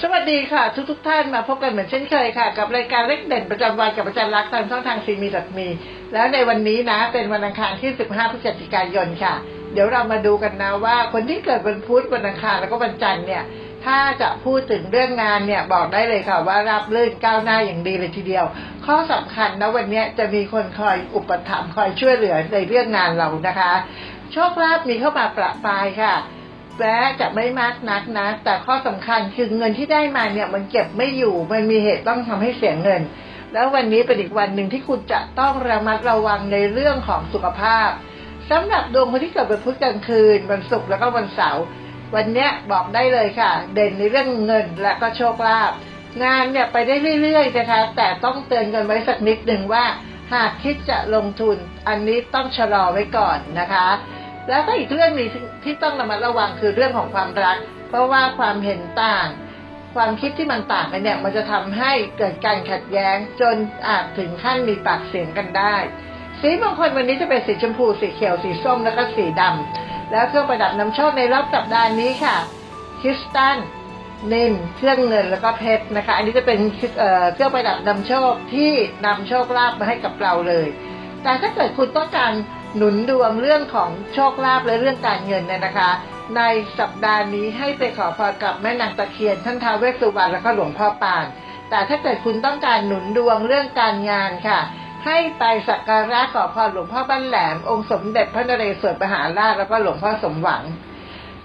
สวัสดีค่ะ ทุกทุกท่านมาพบกันเหมือนเช่นเคยค่ะ กับรายการเล็กเด่นประจำวันกับอาจารย์รักทางช่องทางซีมีดัดมี แล้วในวันนี้นะ เป็นวันอังคารที่ 15 พฤศจิกายนค่ะ เดี๋ยวเรามาดูกันนะว่าคนที่เกิดวันพุธวันอังคารแล้วก็วันจันทร์เนี่ย ถ้าจะพูดถึงเรื่องงานเนี่ยบอกได้เลยค่ะว่ารับรื่นก้าวหน้าอย่างดีเลยทีเดียว ข้อสำคัญนะวันนี้จะมีคนคอยอุปถัมภ์คอยช่วยเหลือในเรื่องงานเรานะคะ โชคลาภมีเข้ามาประปรายค่ะ แม้จะไม่มากนักนะ แต่ข้อสำคัญคือเงินที่ได้มาเนี่ย มันเก็บไม่อยู่มันมีเหตุต้องทำให้เสียเงิน แล้ววันนี้เป็นอีกวันหนึ่งที่คุณจะต้องระมัดระวังในเรื่องของสุขภาพสำหรับดวงคนที่เกิดวันพุธกลางคืนวันศุกร์แล้วก็วันเสาร์วันเนี้ยบอกได้เลยค่ะ เด่นในเรื่องเงินและก็โชคลาภงานเนี่ยไปได้เรื่อยๆนะคะแต่ต้องเตือนกันไว้สักนิดหนึ่งว่า หากคิดจะลงทุนอันนี้ต้องชะลอไว้ก่อนนะคะ แล้วก็อีกเรื่องหนึงที่ต้องระมัดระวังคือเรื่องของความรัก เพราะว่าความเห็นต่าง ความคิดที่มันต่างกันเนี่ยมันจะทำให้เกิดการขัดแย้ง จนอาจถึงขั้นมีปากเสียงกันได้ สีมงคลวันนี้จะเป็นสีชมพูสีเขียวสีส้มแล้วก็สีดำแล้วเครื่องประดับนำโชคในรอบสัปดาห์นี้ค่ะคริสตัลนิ่มเครื่องเงินแล้วก็เพชรนะคะ อันนี้จะเป็นเเครื่องประดับนำโชคที่นำโชคลาภมาให้กับเราเลย แต่ถ้าเกิดคุณต้องการ หนุนดวงเรื่องของโชคลาภและเรื่องการเงินเนี่ยนะคะ ในสัปดาห์นี้ให้ไปขอพรกับแม่นางตะเคียนท่านท้าวเวสสุวรรณแล้วก็หลวงพ่อปาน แต่ถ้าเกิดคุณต้องการหนุนดวงเรื่องการงานค่ะ ให้ไปสักการะขอพรหลวงพ่อบ้านแหลม องค์สมเด็จพระนเรศวรมหาราชแล้วก็หลวงพ่อสมหวัง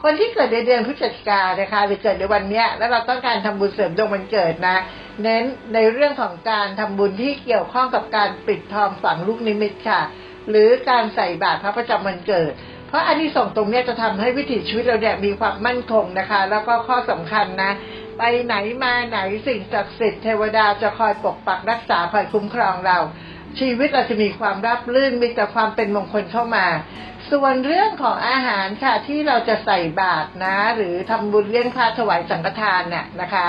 คนที่เกิดในเดือนพฤศจิกานะคะ หรือเกิดในวันเนี้ยแล้วเราต้องการทำบุญเสริมดวงวันเกิดนะเน้นในเรื่องของการทำบุญที่เกี่ยวข้องกับการปิดทองฝังลูกนิมิตค่ะ หรือการใส่บาตรพระประจำวันเกิด เพราะอันนี้ส่งตรงเนี้ยจะทำให้วิถีชีวิตเราเนี่ยมีความมั่นคงนะคะ แล้วก็ข้อสำคัญนะ ไปไหนมาไหนสิ่งศักดิ์สิทธิ์เทวดาจะคอยปกปักรักษาคอยคุ้มครองเรา ชีวิตเราจะมีความราบรื่นมีแต่ความเป็นมงคลเข้ามา ส่วนเรื่องของอาหารค่ะที่เราจะใส่บาตรนะ หรือทำบุญเลี้ยงพระถวายสังฆทานเนี่ยนะคะ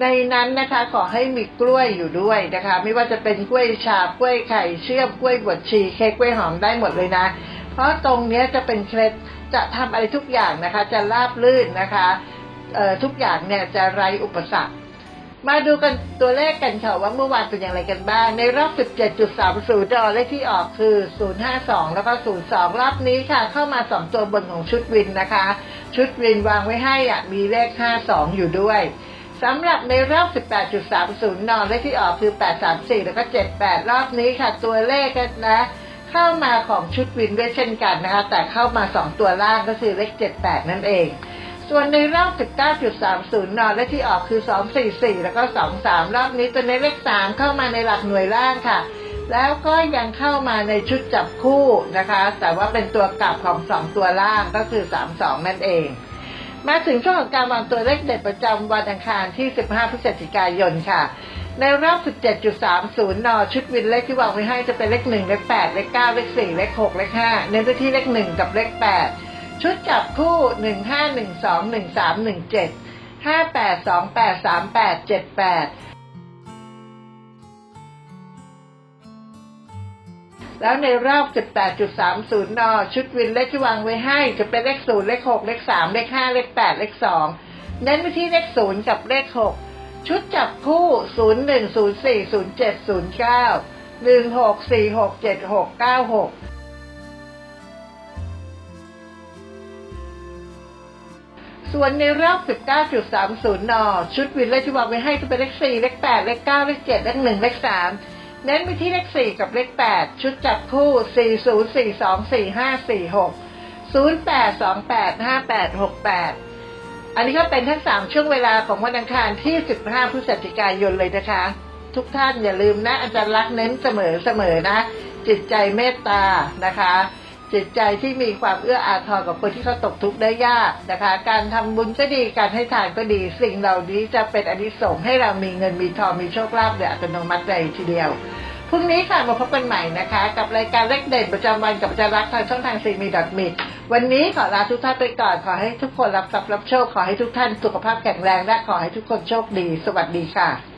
ในนั้นนะคะขอให้มีกล้วยอยู่ด้วยนะคะ ไม่ว่าจะเป็นกล้วยฉาบกล้วยไข่เชื่อมกล้วยบวชชีเค้กกล้วยหอมได้หมดเลยนะ เพราะตรงนี้จะเป็นเคล็ดจะทำอะไรทุกอย่างนะคะ จะราบลื่นนะคะทุกอย่างเนี่ยจะไร้อุปสรรค มาดูกันตัวเลขกันค่ะว่าเมื่อวานเป็นอย่างไรกันบ้าง ในรอบ 17.30 ดอลเลขที่ออกคือ 052 แล้วก็ 02 รอบนี้ค่ะ เข้ามา 2 ตัวบนของชุดวินนะคะ ชุดวินวางไว้ให้อะมีเลข 52 อยู่ด้วยสำหรับในรอบ 18.30 นอนเลขที่ออกคือ 834 แล้วก็ 78 รอบนี้ค่ะ ตัวเลขกันะเข้ามาของชุดวินด้วยเช่นกันนะคะ แต่เข้ามา 2 ตัวล่างก็คือเลข 78 นั่นเอง ส่วนในรอบ 19.30 นอเลขที่ออกคือ 244 แล้วก็ 23 รอบนี้ตัวในเลข 3 เข้ามาในหลักหน่วยล่างค่ะ แล้วก็ยังเข้ามาในชุดจับคู่นะคะ แต่ว่าเป็นตัวกลับของ 2 ตัวล่างก็คือ 32 นั่นเอง มาถึงช่วงของการวางตัวเลขเด็ดประจำวันอังคารที่ 15 พฤศจิกายนค่ะในรอบ 17.30 น ชุดวินเลขที่วางไว้ให้จะเป็นเลข 1 เลข 8 เลข 9 เลข 4 เลข 6 เลข 5 เน้นไปที่เลข 1 กับเลข 8 ชุดจับคู่ 1 5 1 2 1 3 1 7 5 8 2 8 3 8 7 8 แล้วในรอบ 18.30 น ชุดวินเลขที่วางไว้ให้จะเป็นเลข 0 เลข 6 เลข 3 เลข 5 เลข 8 เลข 2 เน้นไปที่เลข 0 กับเลข 6 ชุดจับคู่ 01040709 16467696 ส่วนในรอบ 19.30 น ชุดวินเลขที่วางไว้ให้จะเป็นเลข 4 เลข 8 เลข 9 เลข 7 เลข 1 เลข 3 เน้นไปที่เลข 4 กับเลข 8 ชุดจับคู่ 4 0 4 2 4 5 4 6 0 8 2 8 5 8 6 8 อันนี้ก็เป็นทั้ง 3 ช่วงเวลาของวันอังคารที่ 15 พฤศจิกายนเลยนะคะ ทุกท่านอย่าลืมนะ อาจารย์รักเน้นเสมอเสมอนะ จิตใจเมตตานะคะ จิตใจที่มีความเอื้ออาทรกับคนที่เขาตกทุกข์ได้ยากนะคะ การทำบุญก็ดีการให้ทานก็ดีสิ่งเหล่านี้จะเป็นอนิสงส์ให้เรามีเงินมีทองมีโชคลาภโดยอัตโนมัติเลยทีเดียวพรุ่งนี้ค่ะมาพบกันใหม่นะคะ กับรายการเลขเด่นประจำวันกับอาจารย์รักทางช่องทางซีมีดอทมิวันนี้ขอลาทุกท่านไปก่อน ขอให้ทุกคนรับทรัพย์รับโชค ขอให้ทุกท่านสุขภาพแข็งแรงและขอให้ทุกคนโชคดี สวัสดีค่ะ